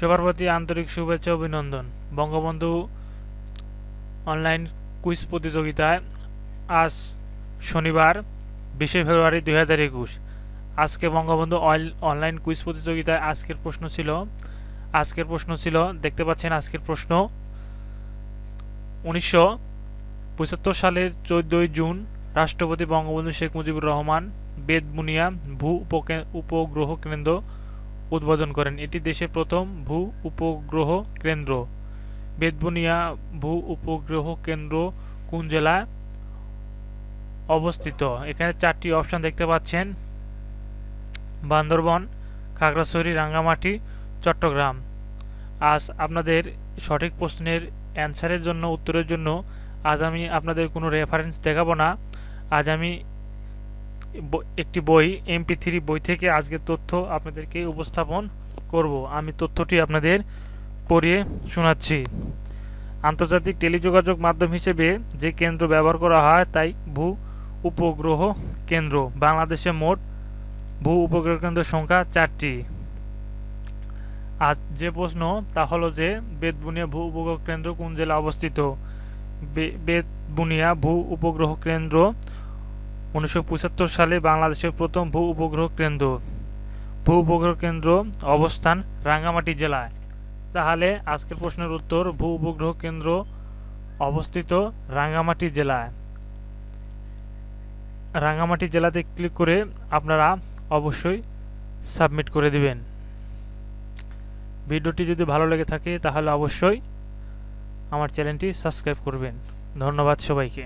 সবার প্রতি আন্তরিক শুভেচ্ছা অভিনন্দন। বঙ্গবন্ধু অনলাইন কুইজ প্রতিযোগিতায় আজ শনিবার, বিশে ফেব্রুয়ারি দুই হাজার একুশ। আজকে বঙ্গবন্ধু অল- অনলাইন কুইজ প্রতিযোগিতায় আজকের প্রশ্ন ছিল, আজকের প্রশ্ন ছিল, দেখতে পাচ্ছেন আজকের প্রশ্ন, উনিশশো পঁচাত্তর সালের চোদ্দই জুন রাষ্ট্রপতি বঙ্গবন্ধু শেখ মুজিবুর রহমান বেদবুনিয়া ভূ উপগ্রহ কেন্দ্র উদ্বোধন করেন। এটি দেশের প্রথম ভূ উপগ্রহ কেন্দ্র। বেদবুনিয়া ভূ উপগ্রহ কেন্দ্র কোন জেলায় অবস্থিত? এখানে চারটি অপশন দেখতে পাচ্ছেন। বান্দরবন, খাগড়াছড়ি, রাঙ্গামাটি, চট্টগ্রাম। আজ আপনাদের সঠিক প্রশ্নের অ্যান্সারের জন্য, উত্তরের জন্য আজ আমি আপনাদের কোনো রেফারেন্স দেখাবো না। আজ আমি একটি বই এমপি থ্রি বই থেকে আজকের তথ্য আপনাদেরকে উপস্থাপন করব। আমি তথ্যটি আপনাদের পড়িয়ে শোনাচ্ছি। আন্তর্জাতিক টেলিযোগাযোগ মাধ্যম হিসেবে যে কেন্দ্র ব্যবহার করা হয় তাই ভূ উপগ্রহ কেন্দ্র। বাংলাদেশে মোট ভূ উপগ্রহ কেন্দ্রের সংখ্যা চারটি। আজ যে প্রশ্ন, তা হলো যে বেদবুনিয়া ভূ উপগ্রহ কেন্দ্র কোন জেলা অবস্থিত? বেদবুনিয়া ভূ উপগ্রহ কেন্দ্র উনিশশো পঁচাত্তর সালে বাংলাদেশের প্রথম ভূ উপগ্রহ কেন্দ্র। ভূ উপগ্রহ কেন্দ্র অবস্থান রাঙ্গামাটি জেলায়। তাহলে আজকের প্রশ্নের উত্তর ভূ উপগ্রহ কেন্দ্র অবস্থিত রাঙ্গামাটি জেলায়। রাঙ্গামাটি জেলাতে ক্লিক করে আপনারা অবশ্যই সাবমিট করে দিবেন। ভিডিওটি যদি ভালো লেগে থাকে তাহলে অবশ্যই আমার চ্যানেলটি সাবস্ক্রাইব করবেন। ধন্যবাদ সবাইকে।